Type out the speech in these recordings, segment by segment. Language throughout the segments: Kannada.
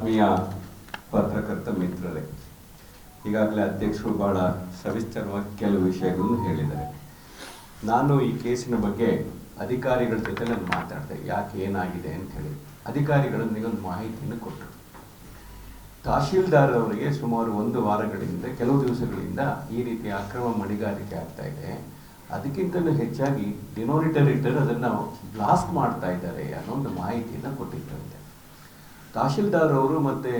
ಆತ್ಮೀಯ ಪತ್ರಕರ್ತ ಮಿತ್ರರೇ, ಈಗಾಗಲೇ ಅಧ್ಯಕ್ಷರು ಬಹಳ ಸವಿಸ್ತರವಾಗಿ ಕೆಲವು ವಿಷಯಗಳನ್ನು ಹೇಳಿದ್ದಾರೆ. ನಾನು ಈ ಕೇಸಿನ ಬಗ್ಗೆ ಅಧಿಕಾರಿಗಳ ಜೊತೆ ನಾನು ಮಾತಾಡಿದೆ, ಯಾಕೆ ಏನಾಗಿದೆ ಅಂತ ಹೇಳಿ. ಅಧಿಕಾರಿಗಳು ಒಂದು ಮಾಹಿತಿಯನ್ನು ಕೊಟ್ಟರು. ತಹಶೀಲ್ದಾರ್ ಅವರಿಗೆ ಸುಮಾರು ಒಂದು ವಾರಗಳಿಂದ, ಕೆಲವು ದಿವಸಗಳಿಂದ ಈ ರೀತಿ ಅಕ್ರಮ ಮಣಿಗಾರಿಕೆ ಆಗ್ತಾ ಇದೆ. ಅದಕ್ಕಿಂತಲೂ ಹೆಚ್ಚಾಗಿ ಡಿನೋರಿಟರ್ ಇಟ್ಟರೆ ಅದನ್ನು ಬ್ಲಾಸ್ಟ್ ಮಾಡ್ತಾ ಇದ್ದಾರೆ ಅನ್ನೋ ಒಂದು ಮಾಹಿತಿಯನ್ನು ಕೊಟ್ಟಿದ್ದರಂತೆ ತಹಶೀಲ್ದಾರ್ ಅವರು ಮತ್ತೆ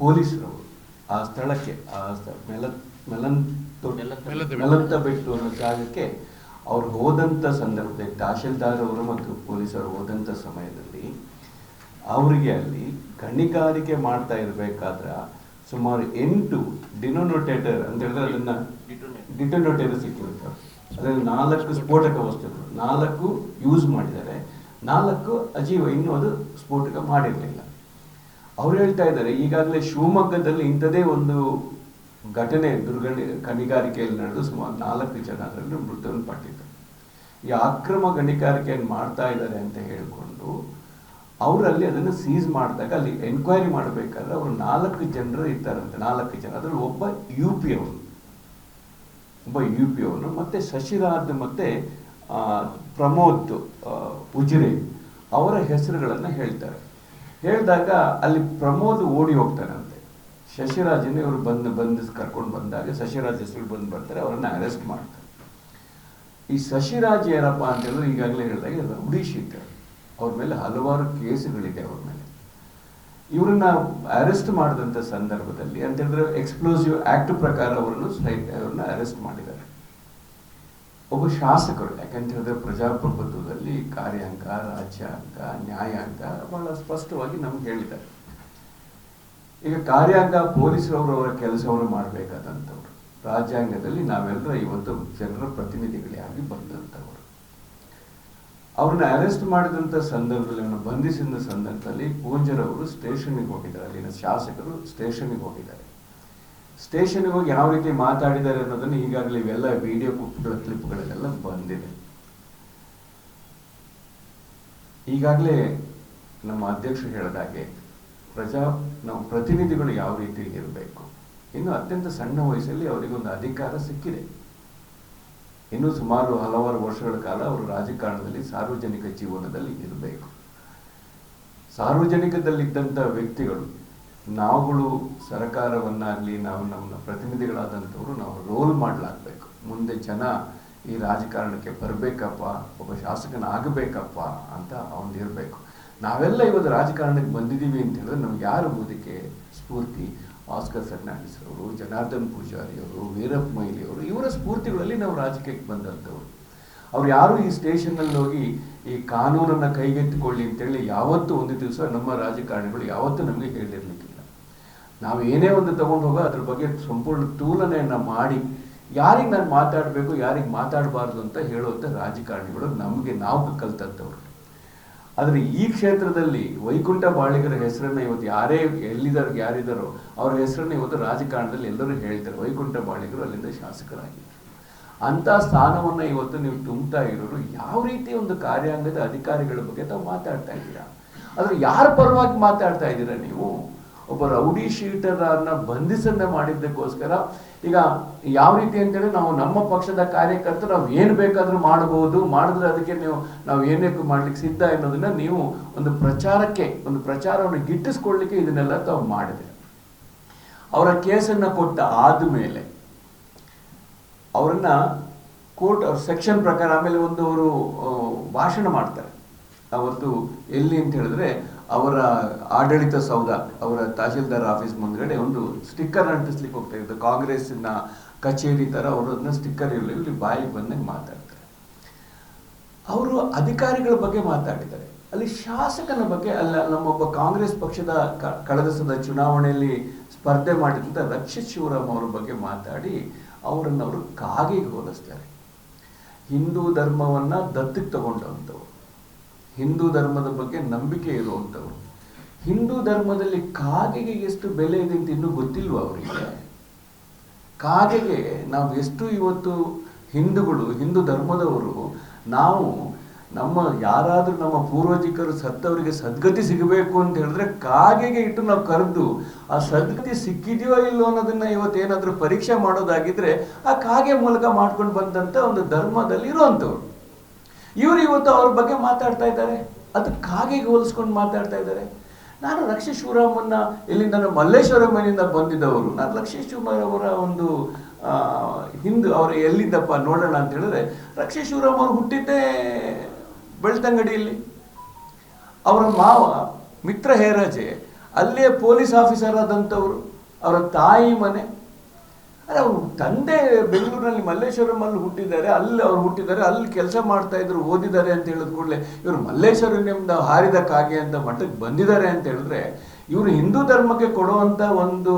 ಪೊಲೀಸರವರು ಆ ಸ್ಥಳಕ್ಕೆ ಆ ಸ್ಥಳ ಮೆಲ ಮೆಲನ್ ಮೆಲಂತ ಮೆಲಂತ ಬೆಟ್ಟು ಅನ್ನೋ ಜಾಗಕ್ಕೆ ಅವ್ರು ಹೋದಂಥ ಸಂದರ್ಭದಲ್ಲಿ ತಹಶೀಲ್ದಾರ್ ಅವರು ಮತ್ತು ಪೊಲೀಸರು ಹೋದಂಥ ಸಮಯದಲ್ಲಿ ಅವರಿಗೆ ಅಲ್ಲಿ ಗಣಿಗಾರಿಕೆ ಮಾಡ್ತಾ ಇರಬೇಕಾದ್ರೆ ಸುಮಾರು ಎಂಟು ಡಿನೋನೋಟೇಟರ್ ಅಂತ ಹೇಳಿದ್ರೆ ಅದನ್ನ ಡಿಟೋನೋಟೇಟರ್ ಸಿಕ್ಕಿರುತ್ತೆ. ಅದರಲ್ಲಿ ನಾಲ್ಕು ಸ್ಫೋಟಕ ವಸ್ತುಗಳು ನಾಲ್ಕು ಯೂಸ್ ಮಾಡಿದ್ದಾರೆ ನಾಲ್ಕು ಅಜೀವ ಇನ್ನೂ ಅದು ಸ್ಫೋಟಕ ಮಾಡಿರಲಿಲ್ಲ. ಅವ್ರು ಹೇಳ್ತಾ ಇದ್ದಾರೆ, ಈಗಾಗಲೇ ಶಿವಮೊಗ್ಗದಲ್ಲಿ ಇಂಥದೇ ಒಂದು ಘಟನೆ ದುರ್ಗಣಿ ಗಣಿಗಾರಿಕೆಯಲ್ಲಿ ನಡೆದು ಸುಮಾರು ನಾಲ್ಕು ಜನ ಅದರಲ್ಲಿ ಮೃತವನ್ನು ಈ ಅಕ್ರಮ ಗಣಿಗಾರಿಕೆಯನ್ನು ಮಾಡ್ತಾ ಇದ್ದಾರೆ ಅಂತ ಹೇಳಿಕೊಂಡು ಅವರಲ್ಲಿ ಅದನ್ನು ಸೀಸ್ ಮಾಡಿದಾಗ ಅಲ್ಲಿ ಎನ್ಕ್ವೈರಿ ಮಾಡಬೇಕಾದ್ರೆ ಅವರು ನಾಲ್ಕು ಜನರು ಇರ್ತಾರಂತೆ ನಾಲ್ಕು ಜನ, ಅದರಲ್ಲಿ ಒಬ್ಬ ಯು ಪಿ ಅವರು ಒಬ್ಬ ಯು ಪಿ ಅವನು, ಮತ್ತು ಶಶಿರಾಜ್ ಮತ್ತೆ ಪ್ರಮೋದ್ ಉಜಿರೆ ಅವರ ಹೆಸರುಗಳನ್ನು ಹೇಳ್ತಾರೆ. ಹೇಳಿದಾಗ ಅಲ್ಲಿ ಪ್ರಮೋದ್ ಓಡಿ ಹೋಗ್ತಾನಂತೆ ಶಶಿರಾಜನ ಇವರು ಬಂದು ಬಂದು ಕರ್ಕೊಂಡು ಬಂದಾಗ ಶಶಿರಾಜ್ ಹೆಸರು ಬಂದು ಬರ್ತಾರೆ, ಅವರನ್ನು ಅರೆಸ್ಟ್ ಮಾಡ್ತಾರೆ. ಈ ಶಶಿರಾಜ್ ಏನಪ್ಪ ಅಂತ ಹೇಳಿದ್ರೆ ಈಗಾಗಲೇ ಹೇಳಿದಾಗ ರೌಡಿ ಶೀಟರ್ ಅವ್ರ ಮೇಲೆ ಹಲವಾರು ಕೇಸುಗಳಿದೆ ಅವ್ರ ಮೇಲೆ. ಇವರನ್ನ ಅರೆಸ್ಟ್ ಮಾಡಿದಂಥ ಸಂದರ್ಭದಲ್ಲಿ ಅಂತ ಹೇಳಿದ್ರೆ ಎಕ್ಸ್ಪ್ಲೋಸಿವ್ ಆಕ್ಟ್ ಪ್ರಕಾರ ಅವರನ್ನು ಅವ್ರನ್ನ ಅರೆಸ್ಟ್ ಮಾಡಿದ್ದಾರೆ. ಒಬ್ಬ ಶಾಸಕರು ಯಾಕಂತ ಹೇಳಿದ್ರೆ ಪ್ರಜಾಪ್ರಭುತ್ವದಲ್ಲಿ ಕಾರ್ಯಾಂಗ, ರಾಜ್ಯಾಂಗ, ನ್ಯಾಯಾಂಗ ಬಹಳ ಸ್ಪಷ್ಟವಾಗಿ ನಮ್ಗೆ ಹೇಳಿದ್ದಾರೆ. ಈಗ ಕಾರ್ಯಾಂಗ ಪೊಲೀಸರವರು ಅವರ ಕೆಲಸವನ್ನು ಮಾಡಬೇಕಾದಂಥವ್ರು, ರಾಜ್ಯಾಂಗದಲ್ಲಿ ನಾವೆಲ್ಲರೂ ಇವತ್ತು ಜನರ ಪ್ರತಿನಿಧಿಗಳಾಗಿ ಬಂದಂಥವ್ರು. ಅವ್ರನ್ನ ಅರೆಸ್ಟ್ ಮಾಡಿದಂಥ ಸಂದರ್ಭದಲ್ಲಿ ಅವನ್ನ ಬಂಧಿಸಿದ ಸಂದರ್ಭದಲ್ಲಿ ಪೂಂಜರವರು ಸ್ಟೇಷನ್ಗೆ ಹೋಗಿದ್ದಾರೆ, ಅಲ್ಲಿನ ಶಾಸಕರು ಸ್ಟೇಷನ್ಗೆ ಹೋಗಿದ್ದಾರೆ. ಸ್ಟೇಷನ್ಗೆ ಹೋಗಿ ಯಾವ ರೀತಿ ಮಾತಾಡಿದ್ದಾರೆ ಅನ್ನೋದನ್ನು ಈಗಾಗಲೇ ಇವೆಲ್ಲ ವಿಡಿಯೋ ಕ್ಲಿಪ್ಗಳ, ಕ್ಲಿಪ್ಗಳಲ್ಲೆಲ್ಲ ಬಂದಿದೆ. ಈಗಾಗಲೇ ನಮ್ಮ ಅಧ್ಯಕ್ಷರು ಹೇಳಿದಾಗೆ ಪ್ರಜಾ, ನಾವು ಪ್ರತಿನಿಧಿಗಳು ಯಾವ ರೀತಿ ಇರಬೇಕು. ಇನ್ನು ಅತ್ಯಂತ ಸಣ್ಣ ವಯಸ್ಸಲ್ಲಿ ಅವರಿಗೊಂದು ಅಧಿಕಾರ ಸಿಕ್ಕಿದೆ. ಇನ್ನು ಸುಮಾರು ಹಲವಾರು ವರ್ಷಗಳ ಕಾಲ ಅವರು ರಾಜಕಾರಣದಲ್ಲಿ ಸಾರ್ವಜನಿಕ ಜೀವನದಲ್ಲಿ ಇರಬೇಕು. ಸಾರ್ವಜನಿಕದಲ್ಲಿದ್ದಂಥ ವ್ಯಕ್ತಿಗಳು ನಾವುಗಳು ಸರ್ಕಾರವನ್ನಾಗಲಿ ನಾವು ನಮ್ಮ ಪ್ರತಿನಿಧಿಗಳಾದಂಥವ್ರು ನಾವು ರೋಲ್ ಮಾಡಲಾಗಬೇಕು. ಮುಂದೆ ಜನ ಈ ರಾಜಕಾರಣಕ್ಕೆ ಬರಬೇಕಪ್ಪ, ಒಬ್ಬ ಶಾಸಕನ ಆಗಬೇಕಪ್ಪ ಅಂತ ಅವನು ಇರಬೇಕು ನಾವೆಲ್ಲ ಇವತ್ತು ರಾಜಕಾರಣಕ್ಕೆ ಬಂದಿದ್ದೀವಿ ಅಂತ ಹೇಳಿದ್ರೆ ನಮ್ಗೆ ಯಾರು ಮುದಕ್ಕೆ ಸ್ಫೂರ್ತಿ? ಆಸ್ಕರ್ ಫರ್ನಾಂಡಿಸ್ ಅವರು, ಜನಾರ್ದನ್ ಪೂಜಾರಿ ಅವರು, ವೀರಪ್ಪ ಮೊಯ್ಲಿ ಅವರು, ಇವರ ಸ್ಫೂರ್ತಿಗಳಲ್ಲಿ ನಾವು ರಾಜಕೀಯಕ್ಕೆ ಬಂದಂಥವ್ರು. ಅವ್ರು ಯಾರು ಈ ಸ್ಟೇಷನ್ನಲ್ಲಿ ಹೋಗಿ ಈ ಕಾನೂನನ್ನು ಕೈಗೆತ್ತಿಕೊಳ್ಳಿ ಅಂತೇಳಿ ಯಾವತ್ತೂ ಒಂದು ದಿವಸ ನಮ್ಮ ರಾಜಕಾರಣಿಗಳು ಯಾವತ್ತೂ ನಮಗೆ ಹೇಳಿರ್ಲಿಕ್ಕಿಲ್ಲ. ನಾವು ಏನೇ ಒಂದು ತಗೊಂಡು ಹೋಗೋ ಅದ್ರ ಬಗ್ಗೆ ಸಂಪೂರ್ಣ ತೂಲನೆಯನ್ನು ಮಾಡಿ ಯಾರಿಗೆ ನಾನು ಮಾತಾಡಬೇಕು, ಯಾರಿಗೆ ಮಾತಾಡಬಾರ್ದು ಅಂತ ಹೇಳುವಂಥ ರಾಜಕಾರಣಿಗಳು ನಮಗೆ ನಾವು ಕಲ್ತಂಥವ್ರು. ಆದರೆ ಈ ಕ್ಷೇತ್ರದಲ್ಲಿ ವೈಕುಂಠ ಬಾಳಿಗರ ಹೆಸರನ್ನ ಇವತ್ತು ಯಾರೇ ಎಲ್ಲಿದ್ದಾರೆ ಯಾರಿದ್ದಾರೋ ಅವ್ರ ಹೆಸರನ್ನ ಇವತ್ತು ರಾಜಕಾರಣದಲ್ಲಿ ಎಲ್ಲರೂ ಹೇಳ್ತಾರೆ. ವೈಕುಂಠ ಬಾಳಿಗರು ಅಲ್ಲಿಂದ ಶಾಸಕರಾಗಿದ್ದರು ಅಂತ ಸ್ಥಾನವನ್ನ ಇವತ್ತು ನೀವು ತುಂಬ್ತಾ ಇರೋರು ಯಾವ ರೀತಿ ಒಂದು ಕಾರ್ಯಾಂಗದ ಅಧಿಕಾರಿಗಳ ಬಗ್ಗೆ ತಾವು ಮಾತಾಡ್ತಾ ಇದ್ದೀರಾ? ಆದ್ರೆ ಯಾರ ಪರವಾಗಿ ಮಾತಾಡ್ತಾ ಇದ್ದೀರಾ ನೀವು? ಒಬ್ಬ ರೌಡಿ ಅನ್ನ ಬಂಧಿಸನ್ನ ಮಾಡಿದ್ದಕ್ಕೋಸ್ಕರ ಈಗ ಯಾವ ರೀತಿ ಅಂತೇಳಿ ನಾವು ನಮ್ಮ ಪಕ್ಷದ ಕಾರ್ಯಕರ್ತರು ನಾವು ಏನು ಬೇಕಾದ್ರೂ ಮಾಡಬಹುದು, ಮಾಡಿದ್ರೆ ಅದಕ್ಕೆ ನೀವು, ನಾವು ಏನೇಕು ಮಾಡ್ಲಿಕ್ಕೆ ಸಿದ್ಧ ಅನ್ನೋದನ್ನ ನೀವು ಒಂದು ಪ್ರಚಾರಕ್ಕೆ, ಒಂದು ಪ್ರಚಾರವನ್ನು ಗಿಟ್ಟಿಸ್ಕೊಳ್ಳಿಕ್ಕೆ ಇದನ್ನೆಲ್ಲ ತಾವು ಮಾಡಿದೆ. ಅವರ ಕೇಸನ್ನ ಕೊಟ್ಟ ಆದ್ಮೇಲೆ ಅವರನ್ನ ಕೋರ್ಟ್, ಅವ್ರ ಸೆಕ್ಷನ್ ಪ್ರಕಾರ ಆಮೇಲೆ ಒಂದು ಅವರು ಭಾಷಣ ಮಾಡ್ತಾರೆ. ಅವತ್ತು ಎಲ್ಲಿ ಅಂತ ಹೇಳಿದ್ರೆ ಅವರ ಆಡಳಿತ ಸೌಧ, ಅವರ ತಹಶೀಲ್ದಾರ್ ಆಫೀಸ್ ಮುಂದ್ಗಡೆ ಒಂದು ಸ್ಟಿಕ್ಕರ್ ಅಂಟಿಸ್ಲಿಕ್ಕೆ ಹೋಗ್ತಾ ಇತ್ತು. ಕಾಂಗ್ರೆಸ್ಸಿನ ಕಚೇರಿ ಥರ ಅವರು ಅದನ್ನ ಸ್ಟಿಕ್ಕರ್ ಇರಲಿ ಇಲ್ಲಿ ಬಾಯಿಗೆ ಬಂದಂಗೆ ಮಾತಾಡ್ತಾರೆ. ಅವರು ಅಧಿಕಾರಿಗಳ ಬಗ್ಗೆ ಮಾತಾಡಿದ್ದಾರೆ. ಅಲ್ಲಿ ಶಾಸಕನ ಬಗ್ಗೆ, ಅಲ್ಲ ನಮ್ಮೊಬ್ಬ ಕಾಂಗ್ರೆಸ್ ಪಕ್ಷದ ಕಳೆದ ಸದ ಚುನಾವಣೆಯಲ್ಲಿ ಸ್ಪರ್ಧೆ ಮಾಡಿದಂಥ ರಕ್ಷಿತ್ ಶಿವರಾಮ್ ಅವರ ಬಗ್ಗೆ ಮಾತಾಡಿ ಅವರನ್ನು ಅವರು ಕಾಗೆಗೆ ಹೋಲಿಸ್ತಾರೆ. ಹಿಂದೂ ಧರ್ಮವನ್ನು ದತ್ತಿಗೆ ತಗೊಂಡಂಥವ್ರು ಹಿಂದೂ ಧರ್ಮದ ಬಗ್ಗೆ ನಂಬಿಕೆ ಇರುವಂಥವ್ರು. ಹಿಂದೂ ಧರ್ಮದಲ್ಲಿ ಕಾಗೆಗೆ ಎಷ್ಟು ಬೆಲೆ ಇದೆ ಅಂತ ಇನ್ನೂ ಗೊತ್ತಿಲ್ವ ಅವರಿಗೆ? ಕಾಗೆಗೆ ನಾವು ಎಷ್ಟು ಇವತ್ತು ಹಿಂದೂಗಳು, ಹಿಂದೂ ಧರ್ಮದವರು, ನಾವು ನಮ್ಮ ಯಾರಾದರೂ ನಮ್ಮ ಪೂರ್ವಜಿಕರು ಸತ್ತವರಿಗೆ ಸದ್ಗತಿ ಸಿಗಬೇಕು ಅಂತ ಹೇಳಿದ್ರೆ ಕಾಗೆಗೆ ಇಟ್ಟು ನಾವು ಕರೆದು, ಆ ಸದ್ಗತಿ ಸಿಕ್ಕಿದೆಯೋ ಇಲ್ಲೋ ಅನ್ನೋದನ್ನ ಇವತ್ತೇನಾದರೂ ಪರೀಕ್ಷೆ ಮಾಡೋದಾಗಿದ್ರೆ ಆ ಕಾಗೆ ಮೂಲಕ ಮಾಡ್ಕೊಂಡು ಬಂದಂಥ ಒಂದು ಧರ್ಮದಲ್ಲಿ ಇರುವಂಥವ್ರು. ಇವರು ಇವತ್ತು ಅವ್ರ ಬಗ್ಗೆ ಮಾತಾಡ್ತಾ ಇದ್ದಾರೆ. ಅದು ಕಾಗೆಗೆ ಹೋಲಿಸ್ಕೊಂಡು ಮಾತಾಡ್ತಾ ಇದ್ದಾರೆ. ನಾನು ರಕ್ಷಶಿವರಾಮನ್ನ ಇಲ್ಲಿಂದ ನಾನು ಮಲ್ಲೇಶ್ವರ ಮನೆಯಿಂದ ಬಂದಿದ್ದವರು. ನಾನು ಲಕ್ಷ್ಮೀ ಶಿವರಾಮರ ಒಂದು ಹಿಂದು ಅವರು ಎಲ್ಲಿದ್ದಪ್ಪ ನೋಡೋಣ ಅಂತ ಹೇಳಿದ್ರೆ ರಕ್ಷಶಿವರಾಮ್ ಅವರು ಹುಟ್ಟಿದ್ದೇ ಬೆಳ್ತಂಗಡಿಯಲ್ಲಿ. ಅವರ ಮಾವ ಮಿತ್ರ ಹೇರಾಜೆ, ಅಲ್ಲೇ ಪೊಲೀಸ್ ಆಫೀಸರ್ ಆದಂಥವರು. ಅವರ ತಾಯಿ ಮನೆ. ಅವ್ರ ತಂದೆ ಬೆಂಗಳೂರಿನಲ್ಲಿ ಮಲ್ಲೇಶ್ವರಮಲ್ಲಿ ಹುಟ್ಟಿದ್ದಾರೆ, ಅಲ್ಲಿ ಅವ್ರು ಹುಟ್ಟಿದ್ದಾರೆ, ಅಲ್ಲಿ ಕೆಲಸ ಮಾಡ್ತಾ ಇದ್ರು, ಓದಿದ್ದಾರೆ ಅಂತ ಹೇಳಿದ ಕೂಡಲೇ ಇವರು ಮಲ್ಲೇಶ್ವರನಿಂದ ಹಾರಿದ ಕಾಗೆ ಅಂತ ಮಟ್ಟಕ್ಕೆ ಬಂದಿದ್ದಾರೆ ಅಂತ ಹೇಳಿದ್ರೆ ಇವರು ಹಿಂದೂ ಧರ್ಮಕ್ಕೆ ಕೊಡುವಂತ ಒಂದು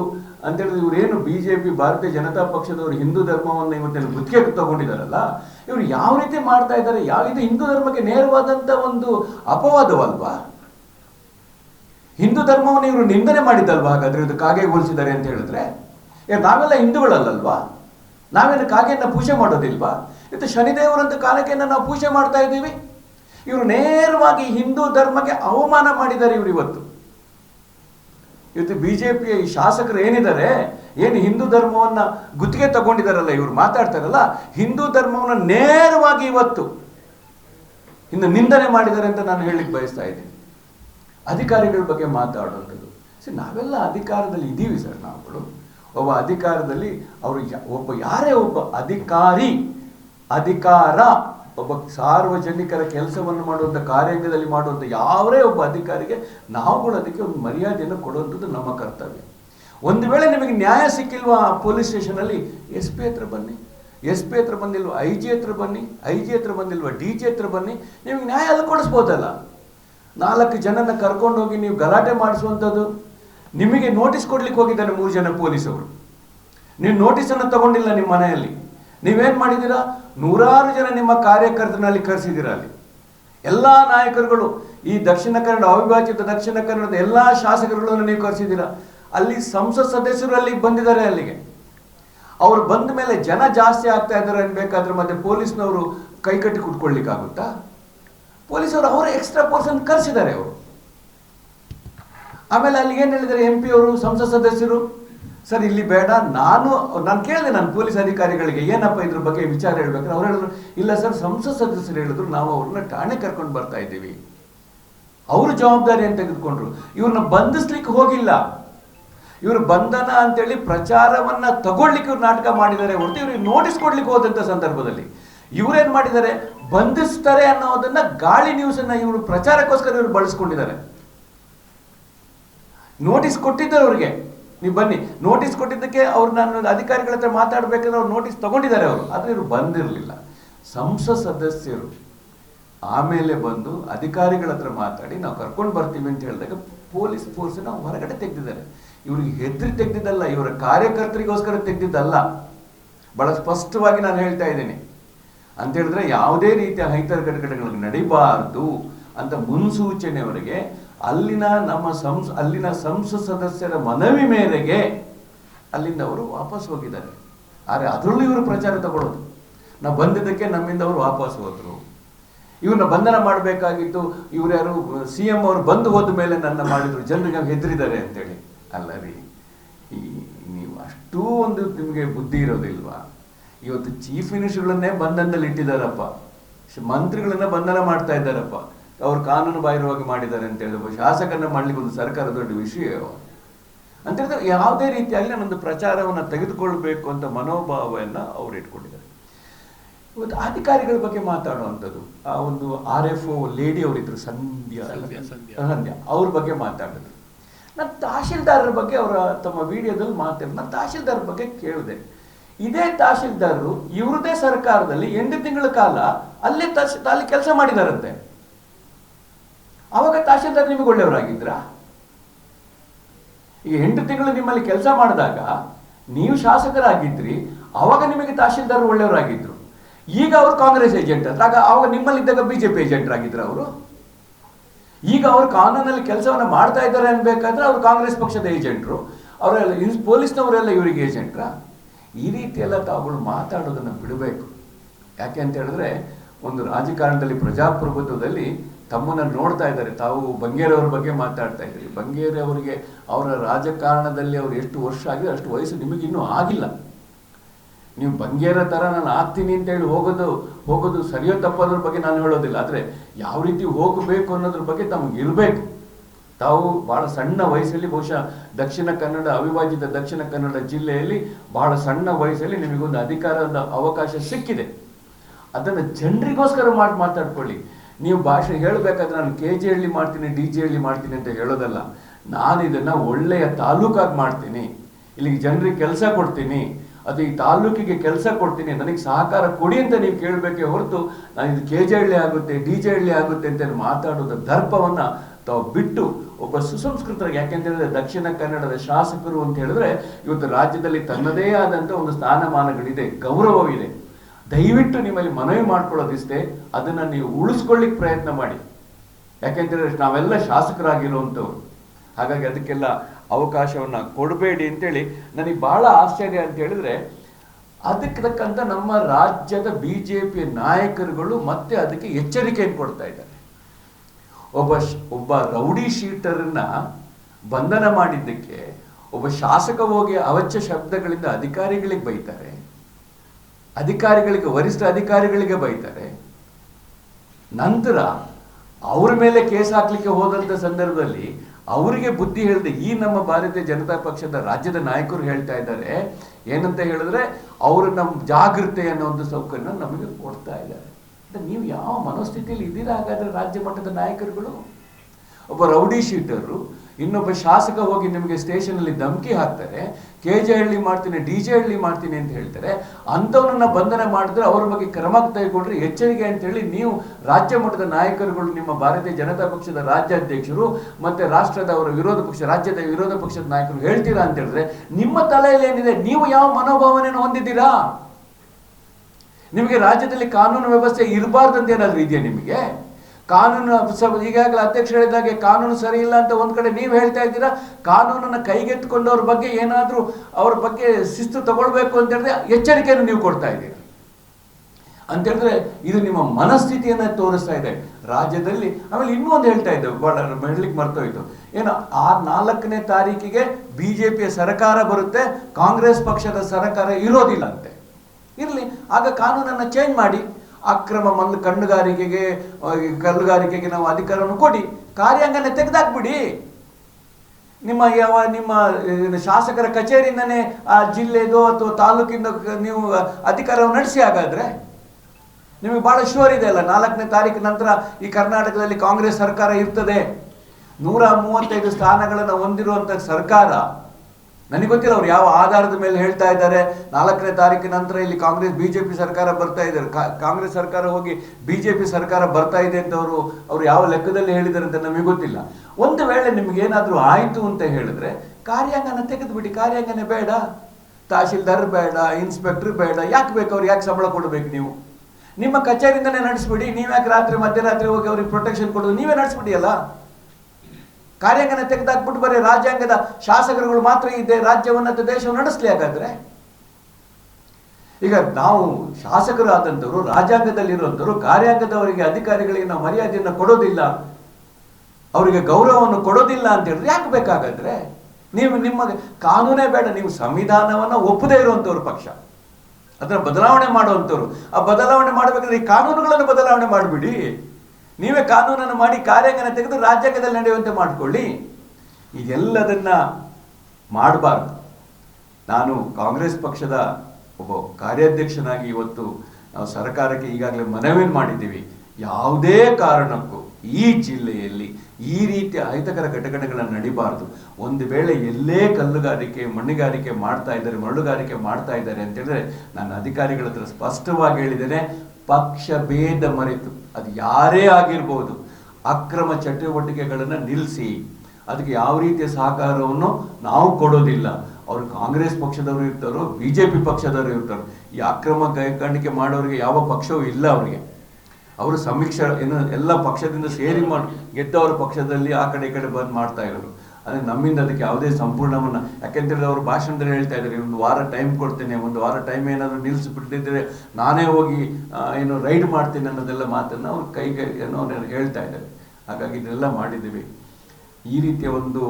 ಅಂತ ಹೇಳಿದ್ರೆ ಇವರೇನು ಪಿ ಭಾರತೀಯ ಜನತಾ ಪಕ್ಷದವರು ಹಿಂದೂ ಧರ್ಮವನ್ನು ಇವತ್ತೇನು ಗುತ್ತಿಗೆ ತಗೊಂಡಿದ್ದಾರಲ್ಲ, ಇವರು ಯಾವ ರೀತಿ ಮಾಡ್ತಾ ಇದ್ದಾರೆ, ಯಾವ ಇದು ಹಿಂದೂ ಧರ್ಮಕ್ಕೆ ನೇರವಾದಂತ ಒಂದು ಅಪವಾದವಲ್ವಾ? ಹಿಂದೂ ಧರ್ಮವನ್ನು ಇವರು ನಿಂದನೆ ಮಾಡಿದ್ದಲ್ವಾ ಹಾಗಾದ್ರೆ ಇದು ಕಾಗೆ ಹೋಲಿಸಿದ್ದಾರೆ ಅಂತ ಹೇಳಿದ್ರೆ? ಈಗ ನಾವೆಲ್ಲ ಹಿಂದೂಗಳಲ್ಲಲ್ವಾ? ನಾವೇನು ಕಾಗೆಯನ್ನು ಪೂಜೆ ಮಾಡೋದಿಲ್ವಾ? ಇದು ಶನಿದೇವರಂತ ಕಾಲಕೆಯನ್ನು ನಾವು ಪೂಜೆ ಮಾಡ್ತಾ ಇದ್ದೀವಿ. ಇವರು ನೇರವಾಗಿ ಹಿಂದೂ ಧರ್ಮಕ್ಕೆ ಅವಮಾನ ಮಾಡಿದ್ದಾರೆ ಇವರು ಇವತ್ತು. ಇವತ್ತು ಬಿ ಜೆ ಪಿಯ ಈ ಶಾಸಕರು ಏನಿದ್ದಾರೆ? ಏನು ಹಿಂದೂ ಧರ್ಮವನ್ನು ಗುತ್ತಿಗೆ ತಗೊಂಡಿದ್ದಾರಲ್ಲ, ಇವರು ಮಾತಾಡ್ತಾರಲ್ಲ, ಹಿಂದೂ ಧರ್ಮವನ್ನು ನೇರವಾಗಿ ಇವತ್ತು ಇನ್ನು ನಿಂದನೆ ಮಾಡಿದ್ದಾರೆ ಅಂತ ನಾನು ಹೇಳಿಕ್ ಬಯಸ್ತಾ ಇದ್ದೀನಿ. ಅಧಿಕಾರಿಗಳ ಬಗ್ಗೆ ಮಾತಾಡುವಂಥದ್ದು ಸರಿ ನಾವೆಲ್ಲ ಅಧಿಕಾರದಲ್ಲಿ ಇದ್ದೀವಿ ಸರ್ ನಾವುಗಳು. ಒಬ್ಬ ಅಧಿಕಾರದಲ್ಲಿ ಅವರು ಒಬ್ಬ ಯಾರೇ ಒಬ್ಬ ಅಧಿಕಾರಿ, ಅಧಿಕಾರ, ಒಬ್ಬ ಸಾರ್ವಜನಿಕರ ಕೆಲಸವನ್ನು ಮಾಡುವಂಥ ಕಾರ್ಯಾಂಗದಲ್ಲಿ ಮಾಡುವಂಥ ಯಾವರೇ ಒಬ್ಬ ಅಧಿಕಾರಿಗೆ ನಾವುಗಳು ಅದಕ್ಕೆ ಒಂದು ಮರ್ಯಾದೆಯನ್ನು ಕೊಡುವಂಥದ್ದು ನಮ್ಮ ಕರ್ತವ್ಯ. ಒಂದು ವೇಳೆ ನಿಮಗೆ ನ್ಯಾಯ ಸಿಕ್ಕಿಲ್ವಾ ಆ ಪೊಲೀಸ್ ಸ್ಟೇಷನಲ್ಲಿ ಎಸ್ ಪಿ ಹತ್ರ ಬನ್ನಿ ಎಸ್ ಪಿ ಹತ್ರ ಬಂದಿಲ್ವ ಐ ಜಿ ಹತ್ರ ಬನ್ನಿ ಐ ಜಿ ಹತ್ರ ಬಂದಿಲ್ವಾ, ಡಿ ಜಿ ಹತ್ರ ಬನ್ನಿ, ನಿಮಗೆ ನ್ಯಾಯ ಅಲ್ಲಿ ಕೊಡಿಸ್ಬೋದಲ್ಲ. ನಾಲ್ಕು ಜನನ ಕರ್ಕೊಂಡು ಹೋಗಿ ನೀವು ಗಲಾಟೆ ಮಾಡಿಸುವಂಥದ್ದು. ನಿಮಗೆ ನೋಟಿಸ್ ಕೊಡ್ಲಿಕ್ಕೆ ಹೋಗಿದ್ದಾನೆ ಮೂರು ಜನ ಪೊಲೀಸವರು ನೀವು ನೋಟಿಸನ್ನು ತಗೊಂಡಿಲ್ಲ ನಿಮ್ಮ ಮನೆಯಲ್ಲಿ. ನೀವೇನ್ ಮಾಡಿದ್ದೀರಾ? ನೂರಾರು ಜನ ನಿಮ್ಮ ಕಾರ್ಯಕರ್ತರಲ್ಲಿ ಕರೆಸಿದ್ದೀರಾ ಅಲ್ಲಿ. ಎಲ್ಲ ನಾಯಕರುಗಳು, ಈ ದಕ್ಷಿಣ ಕನ್ನಡ ಅವಿಭಾಜಿತ ದಕ್ಷಿಣ ಕನ್ನಡದ ಎಲ್ಲ ಶಾಸಕರುಗಳನ್ನು ನೀವು ಕರೆಸಿದ್ದೀರಾ? ಅಲ್ಲಿ ಸಂಸತ್ ಸದಸ್ಯರು ಅಲ್ಲಿಗೆ ಬಂದಿದ್ದಾರೆ ಅಲ್ಲಿಗೆ. ಅವರು ಬಂದ ಮೇಲೆ ಜನ ಜಾಸ್ತಿ ಆಗ್ತಾ ಇದ್ದಾರೆ ಅನ್ಬೇಕಾದ್ರೆ ಮತ್ತೆ ಪೊಲೀಸ್ನವರು ಕೈಕಟ್ಟಿ ಕುತ್ಕೊಳ್ಲಿಕ್ಕಾಗುತ್ತಾ? ಪೊಲೀಸರು ಅವರು ಎಕ್ಸ್ಟ್ರಾ ಪರ್ಸನ್ ಕರೆಸಿದ್ದಾರೆ ಅವರು. ಆಮೇಲೆ ಅಲ್ಲಿ ಏನು ಹೇಳಿದರೆ ಎಂ ಪಿ ಅವರು, ಸಂಸತ್ ಸದಸ್ಯರು? ಸರ್, ಇಲ್ಲಿ ಬೇಡ, ನಾನು ನಾನು ಕೇಳಿದೆ ನಾನು ಪೊಲೀಸ್ ಅಧಿಕಾರಿಗಳಿಗೆ ಏನಪ್ಪ ಇದ್ರ ಬಗ್ಗೆ ವಿಚಾರ ಹೇಳ್ಬೇಕಾದ್ರೆ ಅವ್ರು ಹೇಳಿದ್ರು, ಇಲ್ಲ ಸರ್, ಸಂಸತ್ ಸದಸ್ಯರು ಹೇಳಿದ್ರು, ನಾವು ಅವ್ರನ್ನ ಠಾಣೆ ಕರ್ಕೊಂಡು ಬರ್ತಾ ಇದ್ದೀವಿ. ಅವರು ಜವಾಬ್ದಾರಿಯನ್ನು ತೆಗೆದುಕೊಂಡ್ರು? ಇವ್ರನ್ನ ಬಂಧಿಸ್ಲಿಕ್ಕೆ ಹೋಗಿಲ್ಲ. ಇವರು ಬಂಧನ ಅಂತೇಳಿ ಪ್ರಚಾರವನ್ನ ತಗೊಳ್ಲಿಕ್ಕೆ ಇವ್ರು ನಾಟಕ ಮಾಡಿದ್ದಾರೆ ಹೊರತು ಇವ್ರಿಗೆ ನೋಟಿಸ್ ಕೊಡ್ಲಿಕ್ಕೆ ಹೋದಂತ ಸಂದರ್ಭದಲ್ಲಿ. ಇವರೇನ್ ಮಾಡಿದ್ದಾರೆ? ಬಂಧಿಸ್ತಾರೆ ಅನ್ನೋದನ್ನ ಗಾಳಿ ನ್ಯೂಸ್ ಅನ್ನ ಇವರು ಪ್ರಚಾರಕ್ಕೋಸ್ಕರ ಇವರು ಬಳಸ್ಕೊಂಡಿದ್ದಾರೆ. ನೋಟಿಸ್ ಕೊಟ್ಟಿದ್ದಾರೆ ಅವ್ರಿಗೆ. ನೀವು ಬನ್ನಿ. ನೋಟಿಸ್ ಕೊಟ್ಟಿದ್ದಕ್ಕೆ ಅವ್ರು ನಾನು ಅಧಿಕಾರಿಗಳ ಹತ್ರ ಮಾತಾಡಬೇಕಂದ್ರೆ ಅವ್ರು ನೋಟಿಸ್ ತಗೊಂಡಿದ್ದಾರೆ ಅವರು. ಆದರೆ ಇವರು ಬಂದಿರಲಿಲ್ಲ. ಸಂಸತ್ ಸದಸ್ಯರು ಆಮೇಲೆ ಬಂದು ಅಧಿಕಾರಿಗಳ ಹತ್ರ ಮಾತಾಡಿ, ನಾವು ಕರ್ಕೊಂಡು ಬರ್ತೀವಿ ಅಂತ ಹೇಳಿದಾಗ ಪೊಲೀಸ್ ಫೋರ್ಸನ್ನು ಹೊರಗಡೆ ತೆಗೆದಿದ್ದಾರೆ. ಇವ್ರಿಗೆ ಹೆದರಿ ತೆಗೆದಿದ್ದಲ್ಲ, ಇವರ ಕಾರ್ಯಕರ್ತರಿಗೋಸ್ಕರ ತೆಗೆದಿದ್ದಲ್ಲ. ಬಹಳ ಸ್ಪಷ್ಟವಾಗಿ ನಾನು ಹೇಳ್ತಾ ಇದ್ದೀನಿ. ಅಂತ ಹೇಳಿದ್ರೆ ಯಾವುದೇ ರೀತಿಯ ಹೈತರ ಘಟಕಗಳಿಗೆ ನಡಿಬಾರದು ಅಂತ ಮುನ್ಸೂಚನೆಯವರೆಗೆ ಅಲ್ಲಿನ ನಮ್ಮ ಸಂಸ್, ಅಲ್ಲಿನ ಸಂಸತ್ ಸದಸ್ಯರ ಮನವಿ ಮೇರೆಗೆ ಅಲ್ಲಿಂದ ಅವರು ವಾಪಸ್ ಹೋಗಿದ್ದಾರೆ. ಆದರೆ ಅದರಲ್ಲೂ ಇವರು ಪ್ರಚಾರ ತಗೊಳ್ಳೋದು. ನಾವು ಬಂದಿದ್ದಕ್ಕೆ ನಮ್ಮಿಂದ ಅವರು ವಾಪಸ್ ಹೋದರು. ಇವ್ರನ್ನ ಬಂಧನ ಮಾಡಬೇಕಾಗಿತ್ತು. ಇವ್ರು ಯಾರು, ಸಿ ಎಂ ಅವರು ಬಂದು ಹೋದ ಮೇಲೆ ನನ್ನ ಮಾಡಿದ್ರು. ಜನರಿಗೆ ಹೆದರಿದ್ದಾರೆ ಅಂತೇಳಿ. ಅಲ್ಲ ರೀ, ಈ ನೀವು ಅಷ್ಟೂ ಒಂದು ನಿಮಗೆ ಬುದ್ಧಿ ಇರೋದಿಲ್ವಾ? ಇವತ್ತು ಚೀಫ್ ಮಿನಿಸ್ಟರ್ಗಳನ್ನೇ ಬಂಧನದಲ್ಲಿ ಇಟ್ಟಿದ್ದಾರಪ್ಪ ಮಂತ್ರಿಗಳನ್ನ ಬಂಧನ ಮಾಡ್ತಾ ಇದ್ದಾರಪ್ಪ. ಅವ್ರು ಕಾನೂನು ಬಾಹಿರವಾಗಿ ಮಾಡಿದ್ದಾರೆ ಅಂತ ಹೇಳಿದ್ರು ಶಾಸಕರನ್ನ ಮಾಡ್ಲಿಕ್ಕೆ ಒಂದು ಸರ್ಕಾರ ದೊಡ್ಡ ವಿಷಯ ಅಂತ ಹೇಳಿದ್ರೆ ಯಾವುದೇ ರೀತಿಯಾಗಿ ನಾನೊಂದು ಪ್ರಚಾರವನ್ನು ತೆಗೆದುಕೊಳ್ಬೇಕು ಅಂತ ಮನೋಭಾವವನ್ನು ಅವ್ರು ಇಟ್ಕೊಂಡಿದ್ದಾರೆ. ಇವತ್ತು ಅಧಿಕಾರಿಗಳ ಬಗ್ಗೆ ಮಾತಾಡುವಂಥದ್ದು ಆ ಒಂದು ಆರ್ ಎಫ್ ಒ ಲೇಡಿ ಅವರಿದ್ರು ಸಂಧ್ಯಾ ಸಂಧ್ಯಾ, ಅವ್ರ ಬಗ್ಗೆ ಮಾತಾಡಿದ್ರು. ನಾನು ತಹಶೀಲ್ದಾರರ ಬಗ್ಗೆ ಅವರ ತಮ್ಮ ವಿಡಿಯೋದಲ್ಲಿ ಮಾತಾಡಿದ್ರು ನಾನು ತಹಶೀಲ್ದಾರ್ ಬಗ್ಗೆ ಕೇಳಿದೆ. ಇದೇ ತಹಶೀಲ್ದಾರರು ಇವ್ರದೇ ಸರ್ಕಾರದಲ್ಲಿ ಎಂಟು ತಿಂಗಳ ಕಾಲ ಅಲ್ಲೇ ತಹಶೀಲ್ ಅಲ್ಲಿ ಕೆಲಸ ಮಾಡಿದಾರಂತೆ. ತಹಶೀಲ್ದಾರ್ ನಿಮಗೆ ಒಳ್ಳೆಯವರಾಗಿದ್ರಾ ಈಗ ಎಂಟು ತಿಂಗಳು ನಿಮ್ಮಲ್ಲಿ ಕೆಲಸ ಮಾಡಿದಾಗ ನೀವು ಶಾಸಕರಾಗಿದ್ರಿ, ಅವಾಗ ನಿಮಗೆ ತಹಶೀಲ್ದಾರ್ ಒಳ್ಳೆಯವರಾಗಿದ್ರು. ಈಗ ಅವರು ಕಾಂಗ್ರೆಸ್ ಏಜೆಂಟ್ ಆಗ ಅವಾಗ ನಿಮ್ಮಲ್ಲಿದ್ದಾಗ ಬಿಜೆಪಿ ಏಜೆಂಟ್ ಆಗಿದ್ರು ಅವರು? ಈಗ ಅವರು ಕಾನೂನಲ್ಲಿ ಕೆಲಸವನ್ನು ಮಾಡ್ತಾ ಇದ್ದಾರೆ ಅನ್ಬೇಕಾದ್ರೆ ಅವರು ಕಾಂಗ್ರೆಸ್ ಪಕ್ಷದ ಏಜೆಂಟ್ರು, ಅವರೆಲ್ಲ ಪೊಲೀಸ್ನವರೆಲ್ಲ ಇವರಿಗೆ ಏಜೆಂಟ್ರಾ? ಈ ರೀತಿಯೆಲ್ಲ ತಾವುಗಳು ಮಾತಾಡೋದನ್ನು ಬಿಡಬೇಕು. ಯಾಕೆ ಅಂತ ಹೇಳಿದ್ರೆ ಒಂದು ರಾಜಕಾರಣದಲ್ಲಿ ಪ್ರಜಾಪ್ರಭುತ್ವದಲ್ಲಿ ತಮ್ಮನ್ನ ನೋಡ್ತಾ ಇದ್ದಾರೆ. ತಾವು ಬಂಗೇರಿಯವ್ರ ಬಗ್ಗೆ ಮಾತಾಡ್ತಾ ಇದ್ದೀರಿ. ಬಂಗೇರಿ ಅವರಿಗೆ ಅವರ ರಾಜಕಾರಣದಲ್ಲಿ ಅವ್ರು ಎಷ್ಟು ವರ್ಷ ಆಗಿದೆ, ಅಷ್ಟು ವಯಸ್ಸು ನಿಮಗೆ ಇನ್ನೂ ಆಗಿಲ್ಲ. ನೀವು ಬಂಗೇರ ಥರ ನಾನು ಆಗ್ತೀನಿ ಅಂತ ಹೇಳಿ ಹೋಗೋದು ಹೋಗೋದು ಸರಿಯೋ ತಪ್ಪೋದ್ರ ಬಗ್ಗೆ ನಾನು ಹೇಳೋದಿಲ್ಲ. ಆದರೆ ಯಾವ ರೀತಿ ಹೋಗಬೇಕು ಅನ್ನೋದ್ರ ಬಗ್ಗೆ ತಮಗೆ ಇರಬೇಕು. ತಾವು ಬಹಳ ಸಣ್ಣ ವಯಸ್ಸಲ್ಲಿ, ಬಹುಶಃ ದಕ್ಷಿಣ ಕನ್ನಡ, ಅವಿಭಾಜಿತ ದಕ್ಷಿಣ ಕನ್ನಡ ಜಿಲ್ಲೆಯಲ್ಲಿ ಬಹಳ ಸಣ್ಣ ವಯಸ್ಸಲ್ಲಿ ನಿಮಗೊಂದು ಅಧಿಕಾರದ ಅವಕಾಶ ಸಿಕ್ಕಿದೆ. ಅದನ್ನು ಜನರಿಗೋಸ್ಕರ ಮಾಡಿ ಮಾತಾಡ್ಕೊಳ್ಳಿ. ನೀವು ಭಾಷೆ ಹೇಳಬೇಕಾದ್ರೆ ನಾನು ಕೆ ಜಿ ಹಳ್ಳಿ ಮಾಡ್ತೀನಿ ಡಿ ಜಿ ಹಳ್ಳಿ ಮಾಡ್ತೀನಿ ಅಂತ ಹೇಳೋದಲ್ಲ. ನಾನು ಇದನ್ನು ಒಳ್ಳೆಯ ತಾಲೂಕಾಗಿ ಮಾಡ್ತೀನಿ. ಇಲ್ಲಿಗೆ ಜನರಿಗೆ ಕೆಲಸ ಕೊಡ್ತೀನಿ. ಅದು ಈ ತಾಲೂಕಿಗೆ ಕೆಲಸ ಕೊಡ್ತೀನಿ, ನನಗೆ ಸಹಕಾರ ಕೊಡಿ ಅಂತ ನೀವು ಕೇಳಬೇಕೇ ಹೊರತು ನಾನು ಇದು ಕೆ ಜಿ ಹಳ್ಳಿ ಆಗುತ್ತೆ ಡಿ ಜೆ ಹಳ್ಳಿ ಆಗುತ್ತೆ ಅಂತ ಮಾತಾಡೋದ ದರ್ಪವನ್ನು ತಾವು ಬಿಟ್ಟು ಒಬ್ಬ ಸುಸಂಸ್ಕೃತರ ಯಾಕೆಂತ ಹೇಳಿದ್ರೆ ದಕ್ಷಿಣ ಕನ್ನಡದ ಶಾಸಕರು ಅಂತ ಹೇಳಿದ್ರೆ ಇವತ್ತು ರಾಜ್ಯದಲ್ಲಿ ತನ್ನದೇ ಆದಂಥ ಒಂದು ಸ್ಥಾನಮಾನಗಳಿದೆ, ಗೌರವವಿದೆ. ದಯವಿಟ್ಟು ನಿಮ್ಮಲ್ಲಿ ಮನವಿ ಮಾಡ್ಕೊಳ್ಳೋದಿಷ್ಟೇ, ಅದನ್ನು ನೀವು ಉಳಿಸ್ಕೊಳ್ಳಿಕ್ಕೆ ಪ್ರಯತ್ನ ಮಾಡಿ. ಯಾಕೆಂದರೆ ನಾವೆಲ್ಲ ಶಾಸಕರಾಗಿರುವಂಥವ್ರು. ಹಾಗಾಗಿ ಅದಕ್ಕೆಲ್ಲ ಅವಕಾಶವನ್ನ ಕೊಡಬೇಡಿ ಅಂತೇಳಿ ನನಗೆ ಬಹಳ ಆಶ್ಚರ್ಯ ಅಂತ ಹೇಳಿದ್ರೆ, ಅದಕ್ಕೆ ತಕ್ಕಂಥ ನಮ್ಮ ರಾಜ್ಯದ ಬಿ ಜೆ ಪಿ ನಾಯಕರುಗಳು ಮತ್ತೆ ಅದಕ್ಕೆ ಎಚ್ಚರಿಕೆಯನ್ನು ಕೊಡ್ತಾ ಇದ್ದಾರೆ. ಒಬ್ಬ ಒಬ್ಬ ರೌಡಿ ಶೀಟರನ್ನ ಬಂಧನ ಮಾಡಿದ್ದಕ್ಕೆ, ಒಬ್ಬ ಶಾಸಕ ಹೋಗಿ ಅವಚ್ಯ ಶಬ್ದಗಳಿಂದ ಅಧಿಕಾರಿಗಳಿಗೆ ಬೈತಾರೆ. ಅಧಿಕಾರಿಗಳಿಗೆ, ವರಿಷ್ಠ ಅಧಿಕಾರಿಗಳಿಗೆ ಬೈತಾರೆ. ನಂತರ ಅವ್ರ ಮೇಲೆ ಕೇಸ್ ಹಾಕ್ಲಿಕ್ಕೆ ಹೋದಂತ ಸಂದರ್ಭದಲ್ಲಿ ಅವರಿಗೆ ಬುದ್ಧಿ ಹೇಳಿದೆ, ಈ ನಮ್ಮ ಭಾರತೀಯ ಜನತಾ ಪಕ್ಷದ ರಾಜ್ಯದ ನಾಯಕರು ಹೇಳ್ತಾ ಇದ್ದಾರೆ. ಏನಂತ ಹೇಳಿದ್ರೆ, ಅವರು ನಮ್ಮ ಜಾಗೃತೆ ಅನ್ನೋ ಒಂದು ಸೌಕರ್ಯ ನಮಗೆ ಕೊಡ್ತಾ ಇದ್ದಾರೆ. ನೀವು ಯಾವ ಮನೋಸ್ಥಿತಿಯಲ್ಲಿ ಇದ್ದೀರಾ ಹಾಗಾದ್ರೆ ರಾಜ್ಯ ಮಟ್ಟದ ನಾಯಕರುಗಳು? ಒಬ್ಬ ರೌಡಿ ಶೀಟರು ಇನ್ನೊಬ್ಬ ಶಾಸಕ ಹೋಗಿ ನಿಮಗೆ ಸ್ಟೇಷನ್ ಅಲ್ಲಿ ಧಮಕಿ ಹಾಕ್ತಾರೆ ಕೆ ಜೆ ಹಳ್ಳಿ ಮಾಡ್ತೀನಿ ಡಿ ಜೆ ಹಳ್ಳಿ ಮಾಡ್ತೀನಿ ಅಂತ ಹೇಳ್ತಾರೆ. ಅಂಥವ್ರನ್ನ ಬಂಧನ ಮಾಡಿದ್ರೆ ಅವ್ರ ಬಗ್ಗೆ ಕ್ರಮ ಕೈಗೊಂಡ್ರೆ ಎಚ್ಚರಿಕೆ ಅಂತ ಹೇಳಿ ನೀವು ರಾಜ್ಯ ಮಟ್ಟದ ನಾಯಕರುಗಳು ನಿಮ್ಮ ಭಾರತೀಯ ಜನತಾ ಪಕ್ಷದ ರಾಜ್ಯಾಧ್ಯಕ್ಷರು ಮತ್ತೆ ರಾಷ್ಟ್ರದ ಅವರ ವಿರೋಧ ಪಕ್ಷ, ರಾಜ್ಯದ ವಿರೋಧ ಪಕ್ಷದ ನಾಯಕರು ಹೇಳ್ತೀರಾ ಅಂತ ಹೇಳಿದ್ರೆ ನಿಮ್ಮ ತಲೆಯಲ್ಲಿ ಏನಿದೆ? ನೀವು ಯಾವ ಮನೋಭಾವನೆಯನ್ನು ಹೊಂದಿದ್ದೀರಾ? ನಿಮಗೆ ರಾಜ್ಯದಲ್ಲಿ ಕಾನೂನು ವ್ಯವಸ್ಥೆ ಇರಬಾರ್ದಂತ ಏನಾದ್ರೂ ಇದೆಯಾ ನಿಮಗೆ? ಕಾನೂನು ಈಗಾಗಲೇ ಅಧ್ಯಕ್ಷ ಹೇಳಿದಾಗೆ ಕಾನೂನು ಸರಿ ಇಲ್ಲ ಅಂತ ಒಂದ್ ಕಡೆ ನೀವು ಹೇಳ್ತಾ ಇದ್ದೀರಾ? ಕಾನೂನನ್ನು ಕೈಗೆತ್ತಿಕೊಂಡವ್ರ ಬಗ್ಗೆ ಏನಾದರೂ ಅವ್ರ ಬಗ್ಗೆ ಶಿಸ್ತು ತಗೊಳ್ಬೇಕು ಅಂತ ಹೇಳಿದ್ರೆ ಎಚ್ಚರಿಕೆಯನ್ನು ನೀವು ಕೊಡ್ತಾ ಇದ್ದೀರಿ. ಅಂತ ಹೇಳಿದ್ರೆ ಇದು ನಿಮ್ಮ ಮನಸ್ಥಿತಿಯನ್ನ ತೋರಿಸ್ತಾ ಇದೆ. ರಾಜ್ಯದಲ್ಲಿ ಆಮೇಲೆ ಇನ್ನೂ ಒಂದು ಹೇಳ್ತಾ ಇದ್ದೆ, ಬಹಳ ಹೇಳಲಿಕ್ಕೆ ಮರ್ತೋಯ್ತು. ಏನು ಆ ನಾಲ್ಕನೇ ತಾರೀಕಿಗೆ ಪಿಯ ಸರ್ಕಾರ ಬರುತ್ತೆ, ಕಾಂಗ್ರೆಸ್ ಪಕ್ಷದ ಸರ್ಕಾರ ಇರೋದಿಲ್ಲ ಅಂತೆ. ಇರಲಿ, ಆಗ ಕಾನೂನನ್ನು ಚೇಂಜ್ ಮಾಡಿ. ಅಕ್ರಮ ಮಲ್ಲು ಕಣ್ಣುಗಾರಿಕೆಗೆ ಕಲ್ಲುಗಾರಿಕೆಗೆ ನಾವು ಅಧಿಕಾರವನ್ನು ಕೊಡಿ. ಕಾರ್ಯಾಂಗನ ತೆಗೆದಾಕ್ಬಿಡಿ. ನಿಮ್ಮ ಯಾವ, ನಿಮ್ಮ ಶಾಸಕರ ಕಚೇರಿಯಿಂದನೇ ಆ ಜಿಲ್ಲೆದು ಅಥವಾ ತಾಲೂಕಿಂದ ನೀವು ಅಧಿಕಾರವನ್ನು ನಡೆಸಿ ಹಾಗಾದ್ರೆ? ನಿಮಗೆ ಬಹಳ ಶೋರ್ ಇದೆ ಅಲ್ಲ, ನಾಲ್ಕನೇ ತಾರೀಕು ನಂತರ ಈ ಕರ್ನಾಟಕದಲ್ಲಿ ಕಾಂಗ್ರೆಸ್ ಸರ್ಕಾರ ಇರ್ತದೆ. ನೂರ ಮೂವತ್ತೈದು ಸ್ಥಾನಗಳನ್ನು ಹೊಂದಿರುವಂತ ಸರ್ಕಾರ ನನಗೆ ಗೊತ್ತಿಲ್ಲ ಅವ್ರು ಯಾವ ಆಧಾರದ ಮೇಲೆ ಹೇಳ್ತಾ ಇದ್ದಾರೆ. ನಾಲ್ಕನೇ ತಾರೀಕಿನ ನಂತರ ಇಲ್ಲಿ ಕಾಂಗ್ರೆಸ್, ಬಿಜೆಪಿ ಸರ್ಕಾರ ಬರ್ತಾ ಇದ್ದಾರೆ ಕಾಂಗ್ರೆಸ್ ಸರ್ಕಾರ ಹೋಗಿ ಬಿಜೆಪಿ ಸರ್ಕಾರ ಬರ್ತಾ ಇದೆ ಅಂತ ಅವರು, ಅವ್ರು ಯಾವ ಲೆಕ್ಕದಲ್ಲಿ ಹೇಳಿದ್ದಾರೆ ಅಂತ ನಮಗೆ ಗೊತ್ತಿಲ್ಲ. ಒಂದು ವೇಳೆ ನಿಮ್ಗೆ ಏನಾದರೂ ಆಯಿತು ಅಂತ ಹೇಳಿದ್ರೆ ಕಾರ್ಯಾಂಗನ ತೆಗೆದುಬಿಡಿ. ಕಾರ್ಯಾಂಗನೇ ಬೇಡ. ತಹಶೀಲ್ದಾರ್ ಬೇಡ, ಇನ್ಸ್ಪೆಕ್ಟರ್ ಬೇಡ. ಯಾಕೆ ಬೇಕು ಅವ್ರು ಯಾಕೆ ಸಂಬಳ ಕೊಡಬೇಕು ನೀವು? ನಿಮ್ಮ ಕಚೇರಿಯಿಂದನೇ ನಡೆಸ್ಬಿಡಿ. ನೀವ್ಯಾಕೆ ರಾತ್ರಿ ಮಧ್ಯರಾತ್ರಿ ಹೋಗಿ ಅವ್ರಿಗೆ ಪ್ರೊಟೆಕ್ಷನ್ ಕೊಡೋದು? ನೀವೇ ನಡೆಸ್ಬಿಡಿ ಅಲ್ಲ. ಕಾರ್ಯಾಂಗನ ತೆಗೆದಾಕ್ಬಿಟ್ಟು ಬರೀ ರಾಜ್ಯಾಂಗದ ಶಾಸಕರುಗಳು ಮಾತ್ರ ಇದೆ ರಾಜ್ಯವನ್ನ ಅಥವಾ ದೇಶವನ್ನು ನಡೆಸಲಿ ಹಾಗಾದ್ರೆ? ಈಗ ನಾವು ಶಾಸಕರು ಆದಂಥವ್ರು ರಾಜ್ಯಾಂಗದಲ್ಲಿರುವಂಥವ್ರು ಕಾರ್ಯಾಂಗದವರಿಗೆ ಅಧಿಕಾರಿಗಳಿಗೆ ನಾವು ಮರ್ಯಾದೆಯನ್ನು ಕೊಡೋದಿಲ್ಲ, ಅವರಿಗೆ ಗೌರವವನ್ನು ಕೊಡೋದಿಲ್ಲ ಅಂತ ಹೇಳಿದ್ರೆ ಯಾಕೆ ಬೇಕಾಗಾದ್ರೆ? ನೀವು ನಿಮ್ಮ ಕಾನೂನೇ ಬೇಡ, ನೀವು ಸಂವಿಧಾನವನ್ನು ಒಪ್ಪದೇ ಇರುವಂಥವ್ರು ಪಕ್ಷ. ಅದನ್ನ ಬದಲಾವಣೆ ಮಾಡುವಂಥವ್ರು. ಆ ಬದಲಾವಣೆ ಮಾಡಬೇಕಾದ್ರೆ ಈ ಕಾನೂನುಗಳನ್ನು ಬದಲಾವಣೆ ಮಾಡಿಬಿಡಿ. ನೀವೇ ಕಾನೂನನ್ನು ಮಾಡಿ ಕಾರ್ಯಾಂಗನ ತೆಗೆದು ರಾಜ್ಯಾಂಗದಲ್ಲಿ ನಡೆಯುವಂತೆ ಮಾಡಿಕೊಳ್ಳಿ. ಇದೆಲ್ಲದನ್ನ ಮಾಡಬಾರ್ದು. ನಾನು ಕಾಂಗ್ರೆಸ್ ಪಕ್ಷದ ಒಬ್ಬ ಕಾರ್ಯಾಧ್ಯಕ್ಷನಾಗಿ ಇವತ್ತು ನಾವು ಸರ್ಕಾರಕ್ಕೆ ಈಗಾಗಲೇ ಮನವಿಯನ್ನು ಮಾಡಿದ್ದೀವಿ. ಯಾವುದೇ ಕಾರಣಕ್ಕೂ ಈ ಜಿಲ್ಲೆಯಲ್ಲಿ ಈ ರೀತಿಯ ಅಹಿತಕರ ಘಟನೆಗಳನ್ನು ನಡಿಬಾರ್ದು. ಒಂದು ವೇಳೆ ಎಲ್ಲೇ ಕಲ್ಲುಗಾರಿಕೆ, ಮಣ್ಣುಗಾರಿಕೆ ಮಾಡ್ತಾ ಇದ್ದಾರೆ, ಮರಳುಗಾರಿಕೆ ಮಾಡ್ತಾ ಇದ್ದಾರೆ ಅಂತ ಹೇಳಿದ್ರೆ ನಾನು ಅಧಿಕಾರಿಗಳ ಹತ್ರ ಸ್ಪಷ್ಟವಾಗಿ ಹೇಳಿದ್ದೇನೆ, ಪಕ್ಷ ಭೇದ ಮರೆತು. ಅದು ಯಾರೇ ಆಗಿರ್ಬೋದು ಅಕ್ರಮ ಚಟುವಟಿಕೆಗಳನ್ನು ನಿಲ್ಲಿಸಿ ಅದಕ್ಕೆ ಯಾವ ರೀತಿಯ ಸಹಕಾರವನ್ನು ನಾವು ಕೊಡೋದಿಲ್ಲ. ಅವರು ಕಾಂಗ್ರೆಸ್ ಪಕ್ಷದವರು ಇರ್ತಾರೋ, ಬಿಜೆಪಿ ಪಕ್ಷದವರು ಇರ್ತಾರೋ, ಈ ಅಕ್ರಮ ಕೈಗಾಣಿಕೆ ಮಾಡೋರಿಗೆ ಯಾವ ಪಕ್ಷವೂ ಇಲ್ಲ ಅವರಿಗೆ. ಅವರು ಸಮೀಕ್ಷೆ ಏನು ಎಲ್ಲ ಪಕ್ಷದಿಂದ ಸೇರಿ ಮಾಡಿ, ಗೆದ್ದವರ ಪಕ್ಷದಲ್ಲಿ ಆ ಕಡೆ ಈ ಕಡೆ ಬಂದ್ ಮಾಡ್ತಾ ಇರೋರು. ಆದರೆ ನಮ್ಮಿಂದ ಅದಕ್ಕೆ ಯಾವುದೇ ಸಂಪೂರ್ಣವನ್ನು ಯಾಕೆಂತೇಳಿದ್ರೆ ಅವರು ಭಾಷಣದಲ್ಲಿ ಹೇಳ್ತಾ ಇದ್ದಾರೆ ಒಂದು ವಾರ ಟೈಮ್ ಕೊಡ್ತೇನೆ, ಒಂದು ವಾರ ಟೈಮ್ ಏನಾದರೂ ನಿಲ್ಲಿಸಿಬಿಟ್ಟಿದ್ರೆ ನಾನೇ ಹೋಗಿ ಏನು ರೈಡ್ ಮಾಡ್ತೀನಿ ಅನ್ನೋದೆಲ್ಲ ಮಾತನ್ನು ಅವ್ರು ಕೈ ಏನೋ ಅವ್ರು ಹೇಳ್ತಾ ಇದ್ದಾರೆ. ಹಾಗಾಗಿ ಇದೆಲ್ಲ ಮಾಡಿದ್ದೀವಿ. ಈ ರೀತಿಯ ಒಂದು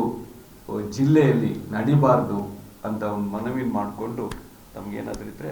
ಜಿಲ್ಲೆಯಲ್ಲಿ ನಡಿಬಾರ್ದು ಅಂತ ಒಂದು ಮನವಿ ಮಾಡಿಕೊಂಡು ತಮಗೇನಾದರೂ ಇದ್ದರೆ